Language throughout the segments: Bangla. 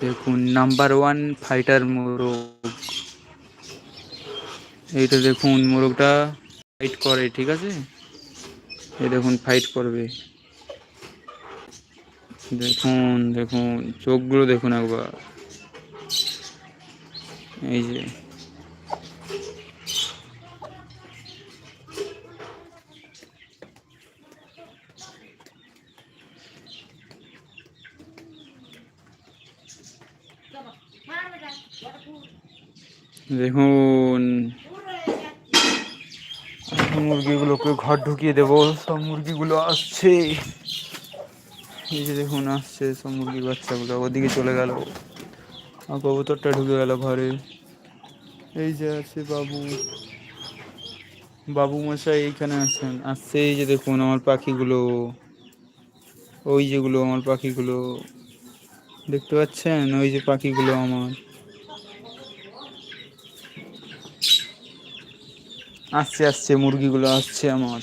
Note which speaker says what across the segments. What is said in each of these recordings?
Speaker 1: দেখুন নাম্বার ওয়ান ফাইটার মোরগ। এইটা দেখুন, মোরগটা ফাইট করে, ঠিক আছে? এই দেখুন ফাইট করবে। দেখুন দেখুন, চোখগুলো দেখুন একবার। এই যে। দেখুন। মুরগিগুলোকে ঘর ঢুকিয়ে দেবো, সব মুরগিগুলো আসছে। এই যে দেখুন, আসছে সব মুরগির বাচ্চাগুলো ওদিকে চলে গেল। আর কবুতরটা ঢুকে গেল ঘরে। এই যে আছে বাবু। বাবু মশাই এইখানে আছেন। আসছে এই যে দেখুন, আমার পাখিগুলো। ওই যেগুলো আমার পাখিগুলো। দেখতে পাচ্ছেন? ওই যে পাখিগুলো আমার। আসছে আসছে, মুরগিগুলো আসছে আমার।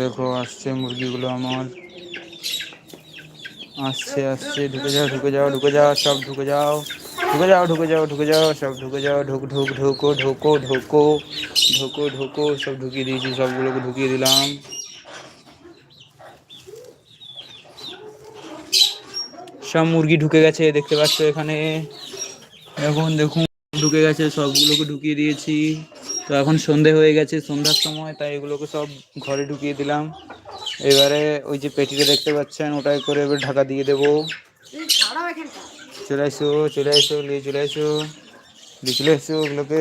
Speaker 1: দেখো, আসছে মুরগিগুলো আমার। আসছে আসছে, ঢুকে যাও ঢুকে যাও ঢুকে যাও, সব ঢুকে যাও। ঢুকে যাও ঢুকে যাও ঢুকে যাও, সব ঢুকে যাও, ঢুক ঢুক, ঢুকো, ঢোকো ঢোকো ঢোকো ঢোকো, সব ঢুকিয়ে দিয়েছি, সবগুলোকে ঢুকিয়ে দিলাম। সব মুরগি ঢুকে গেছে, দেখতে পাচ্ছ এখানে। এখন দেখুন, ঢুকে গেছে, সবগুলোকে ঢুকিয়ে দিয়েছি। তো এখন সন্ধে হয়ে গেছে, সন্ধ্যার সময়, তাই এগুলোকে সব ঘরে ঢুকিয়ে দিলাম। এবারে ওই যে পেটিটা দেখতে পাচ্ছেন, ওটাই করে এবার ঢাকা দিয়ে দেবো। চলে আসো চলে আসো নিয়ে চলে আসো নিয়ে চলে আসো ওগুলোকে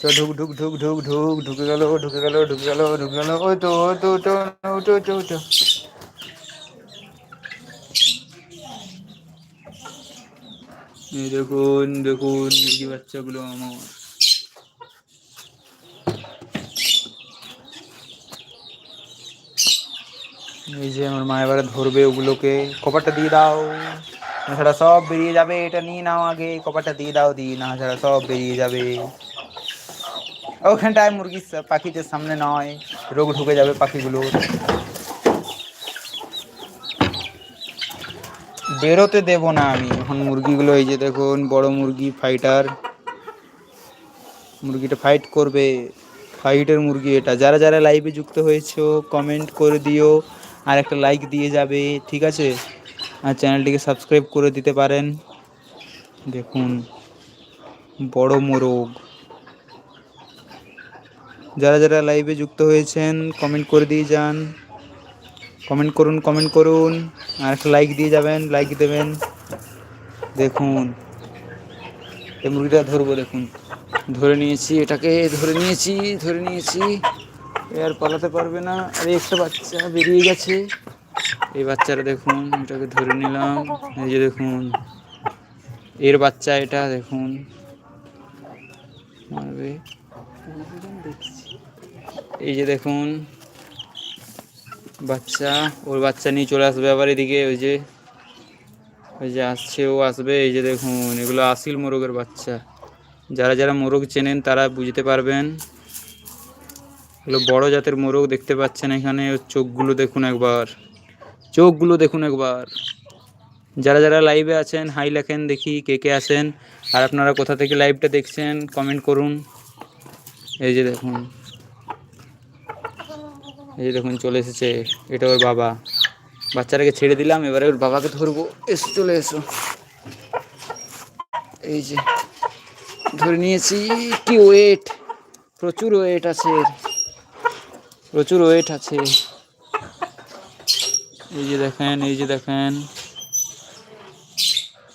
Speaker 1: তো ঢুক ঢুক ঢুক ঢুক ঢুক, ঢুকে গেল ঢুকে গেল ঢুকে গেল ঢুকে গেল। ওই তো ওই তো ওটো ওটো ওটো দেখুন দেখুন মুরগি বাচ্চাগুলো আমার। এই যে আমার মা এবারে ধরবে ওগুলোকে। কপারটা দিয়ে দাও। ছাড়া সব বেরিয়ে যাবে, এটা নিয়ে নাও আগে। কপারটা দিয়ে দাও দি না ছাড়া সব বেরিয়ে যাবে। ওখানটায় মুরগি পাখিদের সামনে নয়। রোগ ঢুকে যাবে পাখিগুলোর। বেরোতে দেব না আমি। এখন মুরগিগুলো এই যে দেখুন, বড় মুরগি ফাইটার মুরগিটা ফাইট করবে। ফাইটের মুরগি এটা। যারা যারা লাইভে যুক্ত হয়েছো কমেন্ট করে দিও। আর একটা লাইক দিয়ে যাবে, ঠিক আছে? আর চ্যানেলটিকে সাবস্ক্রাইব করে দিতে পারেন। দেখুন, বড় মোরগ। যারা যারা লাইভে যুক্ত হয়েছেন কমেন্ট করে দিয়ে যান। কমেন্ট করুন কমেন্ট করুন। আর একটা লাইক দিয়ে যাবেন লাইক দেবেন। দেখুন। এই মুরগিটা ধরবো, দেখুন। ধরে নিয়েছি, এটাকে ধরে নিয়েছি ধরে নিয়েছি। এ আর পালাতে পারবে না। আর, একটা বাচ্চা বেরিয়ে গেছে। এই বাচ্চাটা দেখুন, এটাকে ধরে নিলাম। এই যে দেখুন। এর বাচ্চা এটা, দেখুন। মারবে। এই যে দেখুন। বাচ্চা, ওর বাচ্চা নিয়ে চলে আসবে আবার এদিকে, ওই যে ওই যে আসছে, ও আসবে, এই যে দেখুন, এগুলো আসিল মোরগের বাচ্চা। যারা যারা মোরগ চেনেন, তারা বুঝতে পারবেন। এগুলো বড় জাতের মোরগ দেখতে পাচ্ছেন এখানে, ওর চোখগুলো দেখুন একবার। চোখগুলো দেখুন একবার। যারা যারা লাইভে আছেন হাই লেখেন, দেখি কে কে আছেন। আর আপনারা কোথা থেকে লাইভটা দেখছেন কমেন্ট করুন। এই যে দেখুন। এই দেখুন চলে এসেছে, এটা ওর বাবা। বাচ্চাটাকে ছেড়ে দিলাম, এবারে ওর বাবাকে ধরবো। এসো, চলে এসো। এই যে, ধরে নিয়েছি কি ওয়েট প্রচুর ওয়েট আছে। প্রচুর ওয়েট আছে। এই যে দেখেন, এই যে দেখেন।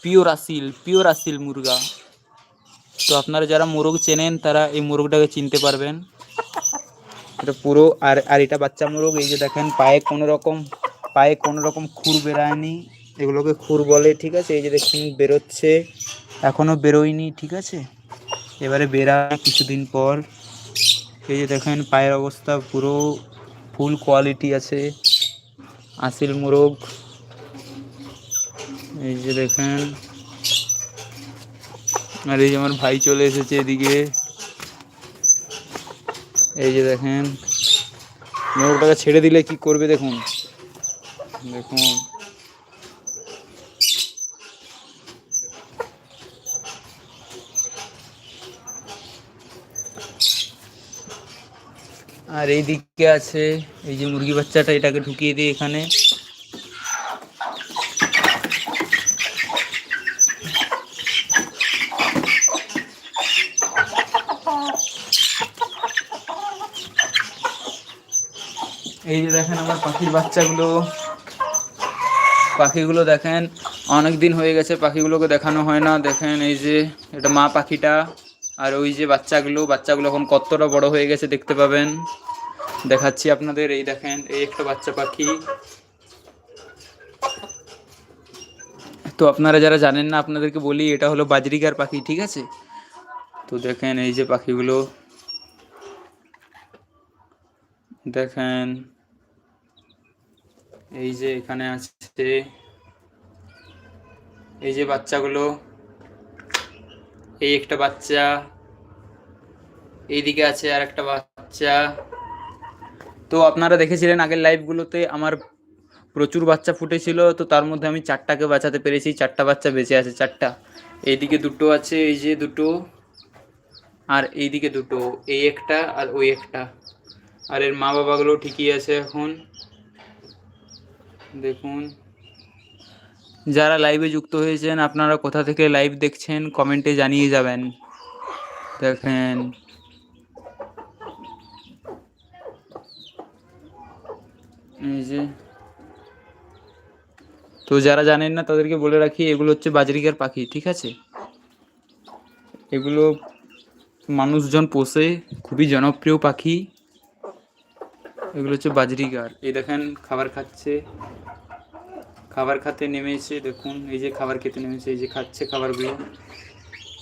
Speaker 1: পিওর আসিল পিওর আসিল মুরগা। তো আপনারা যারা মোরগ চেনেন, তারা এই মোরগটাকে চিনতে পারবেন। এটা পুরো আর আর এটা বাচ্চা মোরগ, এই যে দেখেন পায়ে কোনো রকম, পায়ে কোনো রকম খুর বেরায়নি। এগুলোকে খুর বলে, ঠিক আছে? এই যে দেখুন, বেরোচ্ছে। এখনও বেরোয়নি, ঠিক আছে? এবারে বেরায় কিছুদিন পর। এই যে দেখেন, পায়ের অবস্থা পুরো ফুল কোয়ালিটি আছে। আসিল মোরগ। এই যে দেখেন। আর এই যে আমার ভাই চলে এসেছে এদিকে। এই যে দেখেন মোরগটাকে ছেড়ে দিলে কি করবে দেখুন। দেখুন। আর এই দিকে আছে, এই যে মুরগি বাচ্চাটা, এটাকে ঢুকিয়ে দিই এখানে এই যে দেখেন আমার পাখির বাচ্চাগুলো। পাখিগুলো দেখেন অনেক দিন হয়ে গেছে পাখিগুলোকে দেখানো হয় না। দেখেন এই যে, এটা মা পাখিটা আর ওই যে বাচ্চাগুলো বাচ্চাগুলো এখন কতটা বড় হয়ে গেছে দেখতে পাবেন। দেখাচ্ছি আপনাদের, এই দেখেন, এই একটা বাচ্চা পাখি। তো আপনারা যারা জানেন না, আপনাদেরকে বলি, এটা হলো বাজরিকার পাখি, ঠিক আছে? তো দেখেন এই যে পাখিগুলো। দেখেন এই যে এখানে আছে, এই যে বাচ্চাগুলো, এই একটা বাচ্চা, এইদিকে আছে আর একটা বাচ্চা। তো আপনারা দেখেছিলেন আগের লাইভগুলোতে আমার প্রচুর বাচ্চা ফুটেছিল, তো তার মধ্যে আমি চারটাকে বাঁচাতে পেরেছি, চারটা বাচ্চা বেঁচে আছে, চারটা। এইদিকে দুটো আছে, এই যে দুটো, আর এইদিকে দুটো, এই একটা আর ওই একটা। আর এর মা বাবাগুলো ঠিকই আছে এখন। দেখুন। যারা লাইভে যুক্ত হয়েছেন, আপনারা কোথা থেকে লাইভ দেখছেন কমেন্টে জানিয়ে যাবেন। দেখেন। এই যে। তো যারা জানেন না, তাদেরকে বলে রাখি, এগুলো হচ্ছে বাজরিকার পাখি, ঠিক আছে? এগুলো মানুষজন পোষে, খুবই জনপ্রিয় পাখি। এগুলো হচ্ছে বাজরিকার এই দেখেন, খাবার খাচ্ছে। খাবার খেতে নেমেছে, দেখুন, এই যে খাবার খেতে নেমেছে, এই যে খাচ্ছে খাবারগুলো।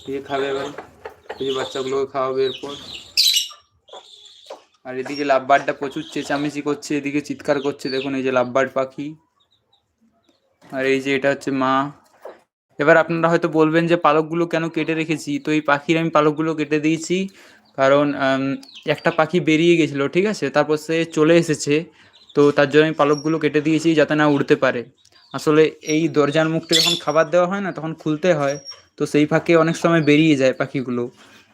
Speaker 1: এই যে খাবে এবার, এই যে বাচ্চাগুলোকে খাওয়াবে এরপর। আর এদিকে লাভবার্ডটা প্রচুর চেঁচামেচি করছে, এদিকে চিৎকার করছে, দেখুন, এই যে লাভবার্ড পাখি। আর এই যে এটা হচ্ছে মা। এবার আপনারা হয়তো বলবেন যে পালকগুলো কেন কেটে রেখেছি? তো এই পাখির আমি পালকগুলো কেটে দিয়েছি। কারণ একটা পাখি বেরিয়ে গেছিল, ঠিক আছে? তারপর সে চলে এসেছে। তো তার জন্য আমি পালকগুলো কেটে দিয়েছি যাতে না উড়তে পারে। আসলে এই দরজার মুখটা যখন খাবার দেওয়া হয় না, তখন খুলতে হয়। তো সেই ফাঁকে অনেক সময় বেরিয়ে যায় পাখিগুলো।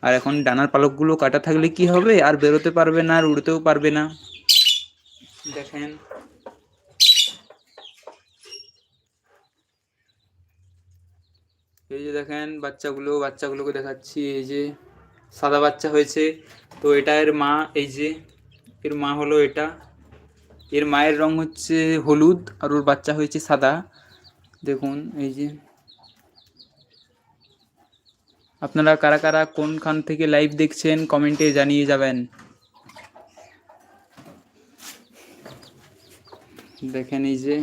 Speaker 1: আর এখন ডানার পালকগুলো কাটা থাকলে কি হবে? আর বেরোতে পারবে না, আর উড়তেও পারবে না। দেখেন। এই যে দেখেন, বাচ্চাগুলো, বাচ্চাগুলোকে দেখাচ্ছি, এই যে। সাদা বাচ্চা হয়েছে। তো এটা এর মা, এই যে, এর মা হলো এটা। এর মায়ের রং হচ্ছে হলুদ আর ওর বাচ্চা হয়েছে সাদা। দেখুন, এই যে। আপনারা কারা কারা কোনখান থেকে লাইভ দেখছেন, কমেন্টে জানিয়ে যাবেন। দেখেন, এই যে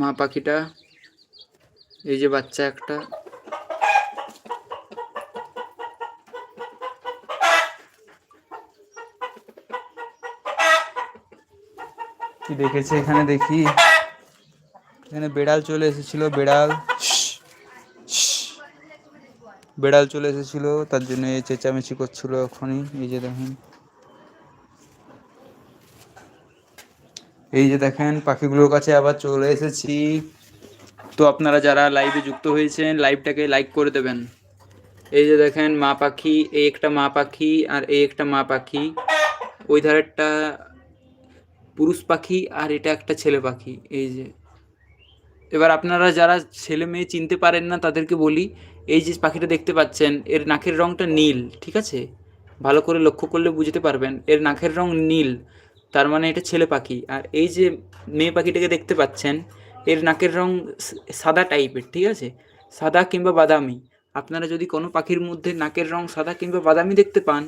Speaker 1: মা পাখিটা, এই যে বাচ্চা একটা। কি দেখেছে এখানে দেখি? এখানে বেড়াল চলে এসেছিল, বেড়াল। বেড়াল চলে এসেছিল, তার জন্য এই চেঁচামেচি করছিল এখনই। এই যে দেখেন। এই যে দেখেন, পাখিগুলোর কাছে আবার চলে এসেছি। তো আপনারা যারা লাইভে যুক্ত হয়েছেন লাইভটাকে লাইক করে দেবেন। এই যে দেখেন, মা পাখি, এই একটা মা পাখি আর এই একটা মা পাখি। ওই ধারেরটা পুরুষ পাখি আর এটা একটা ছেলে পাখি, এই যে। এবার আপনারা যারা ছেলে মেয়ে চিনতে পারেন না, তাদেরকে বলি, এই যে পাখিটা দেখতে পাচ্ছেন, এর নাকের রংটা নীল, ঠিক আছে? ভালো করে লক্ষ্য করলে বুঝতে পারবেন, এর নাকের রং নীল, তার মানে এটা ছেলে পাখি। আর এই যে মেয়ে পাখিটাকে দেখতে পাচ্ছেন, এর নাকের রং সাদা টাইপের, ঠিক আছে? সাদা কিংবা বাদামি। আপনারা যদি কোনো পাখির মধ্যে নাকের রং সাদা কিংবা বাদামি দেখতে পান,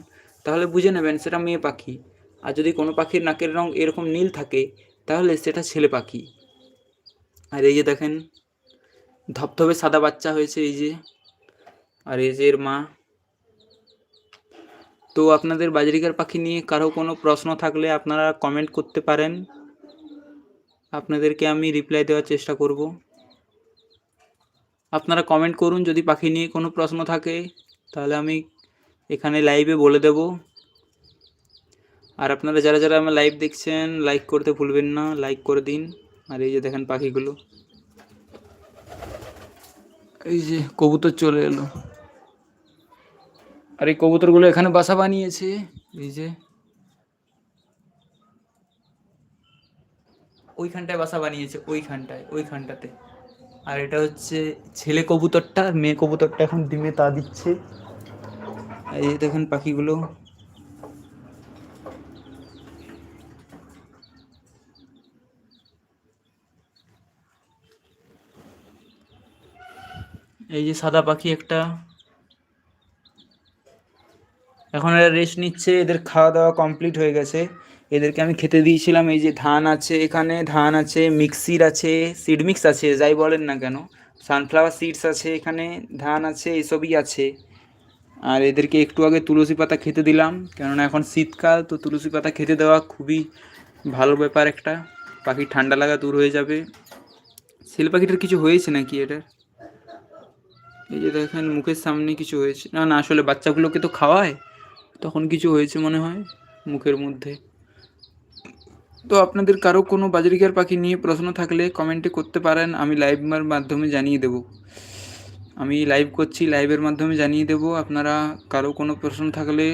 Speaker 1: তাহলে বুঝে নেবেন সেটা মেয়ে পাখি। আর যদি কোনো পাখির নাকের রং এরকম নীল থাকে, তাহলে সেটা ছেলে পাখি। আর এই যে দেখেন, ধপধপে সাদা বাচ্চা হয়েছে এই যে। আর এই যে এর মা। তো আপনাদের বাজরিকার পাখি নিয়ে কারও কোনো প্রশ্ন থাকলে আপনারা কমেন্ট করতে পারেন। আপনাদেরকে আমি রিপ্লাই দেওয়ার চেষ্টা করব। আপনারা কমেন্ট করুন, যদি পাখি নিয়ে কোনো প্রশ্ন থাকে, তাহলে আমি এখানে লাইভে বলে দেব। আর আপনারা যারা যারা আমার লাইভ দেখছেন লাইক করতে ভুলবেন না লাইক করে দিন। আর এই যে দেখেন পাখিগুলো। এই যে কবুতর চলে এলো। আর এই কবুতরগুলো এখানে বাসা বানিয়েছে। এই যে। ওইখানটায় বাসা বানিয়েছে ওইখানটায় ওইখানটাতে। আর এটা হচ্ছে ছেলে কবুতরটা মেয়ে কবুতরটা এখন ডিমে তা দিচ্ছে। এই দেখেন পাখিগুলো। এই যে সাদা পাখি একটা। এখন এরা রেস্ট নিচ্ছে, এদের খাওয়া দাওয়া কমপ্লিট হয়ে গেছে। এদেরকে আমি খেতে দিয়েছিলাম, এই যে ধান আছে এখানে, ধান আছে মিক্সির আছে সিড মিক্স আছে, যাই বলেন না কেন। সানফ্লাওয়ার সিডস আছে এখানে, ধান আছে, এসবই আছে। আর এদেরকে একটু আগে তুলসী পাতা খেতে দিলাম, কেননা এখন শীতকাল, তো তুলসী পাতা খেতে দেওয়া খুবই ভালো ব্যাপার একটা। পাখির ঠান্ডা লাগা দূর হয়ে যাবে। শিল পাখিটার কিছু হয়েছে নাকি এটার? এই যে দেখেন মুখের সামনে কিছু হয়েছে। না না, আসলে বাচ্চাগুলোকে তো খাওয়ায়। তখন কিছু হয়েছে মনে হয় মুখের মধ্যে। তো আপনাদের কারও কোনো বাজরিকার পাখি নিয়ে প্রশ্ন থাকলে কমেন্টে করতে পারেন, আমি লাইভের মাধ্যমে জানিয়ে দেব। আমি লাইভ করছি লাইভের মাধ্যমে জানিয়ে দেব, আপনারা কারও কোনো প্রশ্ন থাকলে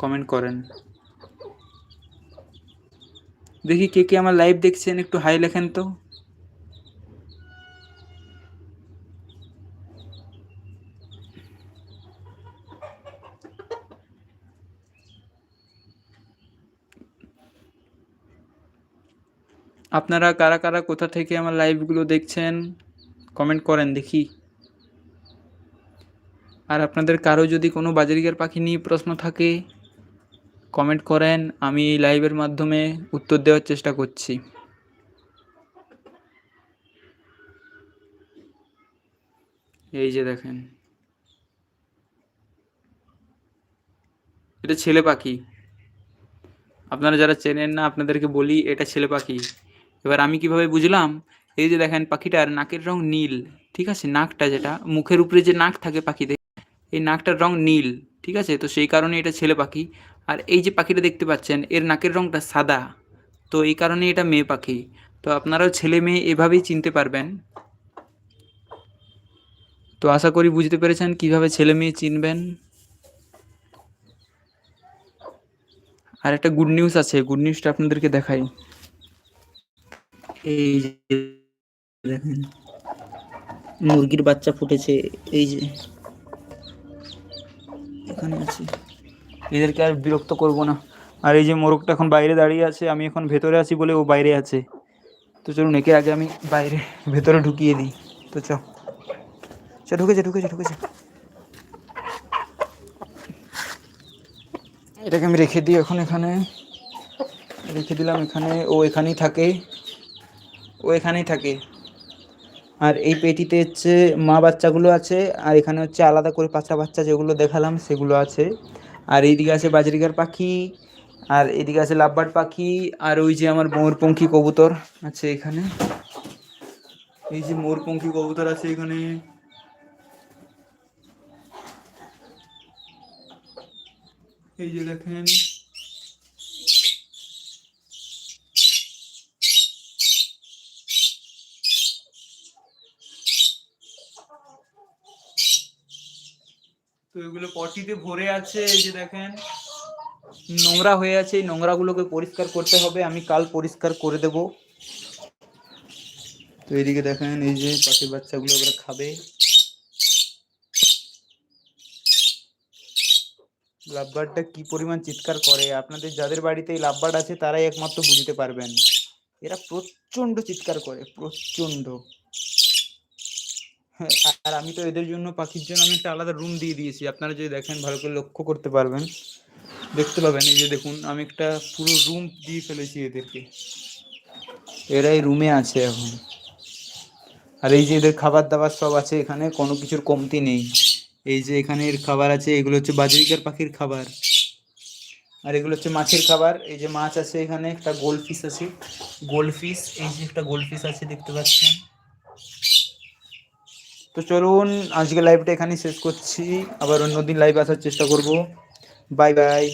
Speaker 1: কমেন্ট করেন। দেখি কে কে আমার লাইভ দেখছেন, একটু হাই লেখেন তো। আপনারা কারা কারা কোথা থেকে আমার লাইভগুলো দেখছেন কমেন্ট করেন দেখি। আর আপনাদের কারও যদি কোনো বাজারিকার পাখি নিয়ে প্রশ্ন থাকে কমেন্ট করেন, আমি এই লাইভের মাধ্যমে উত্তর দেওয়ার চেষ্টা করছি। এই যে দেখেন। এটা ছেলে পাখি। আপনারা যারা চেনেন না, আপনাদেরকে বলি, এটা ছেলে পাখি। এবার আমি কীভাবে বুঝলাম? এই যে দেখেন পাখিটার নাকের রং নীল, ঠিক আছে? নাকটা যেটা, মুখের উপরে যে নাক থাকে পাখিদের, এই নাকটার রং নীল, ঠিক আছে? তো সেই কারণে এটা ছেলে পাখি। আর এই যে পাখিটা দেখতে পাচ্ছেন, এর নাকের রংটা সাদা। তো এই কারণে এটা মেয়ে পাখি। তো আপনারাও ছেলে মেয়ে এভাবেই চিনতে পারবেন। তো আশা করি বুঝতে পেরেছেন কীভাবে ছেলে মেয়ে চিনবেন। আর একটা গুড নিউজ আছে, গুড নিউজটা আপনাদেরকে দেখাই। এই যে দেখেন, মুরগির বাচ্চা ফুটেছে, এই যে এখানে আছে। এদেরকে আর বিরক্ত করব না। আর এই যে মোরগটা এখন বাইরে দাঁড়িয়ে আছে, আমি এখন ভেতরে আছি বলে ও বাইরে আছে। তো চলুন, একে আগে আমি বাইরে, ভেতরে ঢুকিয়ে দিই। তো চ ঢুকেছে ঢুকেছে ঢুকেছে। এটাকে আমি রেখে দিই এখন এখানে। রেখে দিলাম এখানে, ও এখানেই থাকে। ও এখানেই থাকে। আর এই পেটিতে হচ্ছে মা বাচ্চাগুলো আছে, আর এখানে হচ্ছে আলাদা করে পাঁচটা বাচ্চা যেগুলো দেখালাম সেগুলো আছে। আর এইদিকে আছে বাজরিকার পাখি, আর এদিকে আছে লাভবার্ড পাখি, আর ওই যে আমার ময়ূরপঙ্খী কবুতর আছে এখানে। এই যে ময়ূরপঙ্খী কবুতর আছে এখানে। এই যে দেখেন তো পটিতে ভরে আছে, এই যে দেখেন। নোংরা হয়ে আছে, এই নোংরাগুলোকে পরিষ্কার করতে হবে, আমি কাল পরিষ্কার করে দেব। তো এইদিকে দেখেন, এই যে পাখির বাচ্চাগুলো এবার খাবে। লাভবার্ডটা কি পরিমাণ চিৎকার করে? আপনাদের যাদের বাড়িতে এই লাভবার্ড আছে, তারাই একমাত্র বুঝতে পারবেন। এরা প্রচণ্ড চিৎকার করে প্রচণ্ড আর আমি তো এদের জন্য পাখির জন্য আমি একটা আলাদা রুম দিয়ে দিয়েছি। আপনারা যদি দেখেন, ভালো করে লক্ষ্য করতে পারবেন। দেখতে পাবেন, এই যে দেখুন, আমি একটা পুরো রুম দিয়ে ফেলেছি এদেরকে। এরা এই রুমে আছে এখন। আর এই যে এদের খাবার দাবার সব আছে এখানে, কোনো কিছুর কমতি নেই। এই যে এখানে এর খাবার আছে, এগুলো হচ্ছে বাজরিকার পাখির খাবার। আর এগুলো হচ্ছে মাছের খাবার। এই যে মাছ আছে এখানে, একটা গোল্ড ফিশ আছে। গোল্ড ফিশ এই যে একটা গোল্ড ফিশ আছে, দেখতে পাচ্ছেন? তো চলুন আজকে লাইভটা এখানেই শেষ করছি। আবার অন্যদিন লাইভ আসার চেষ্টা করব। Bye bye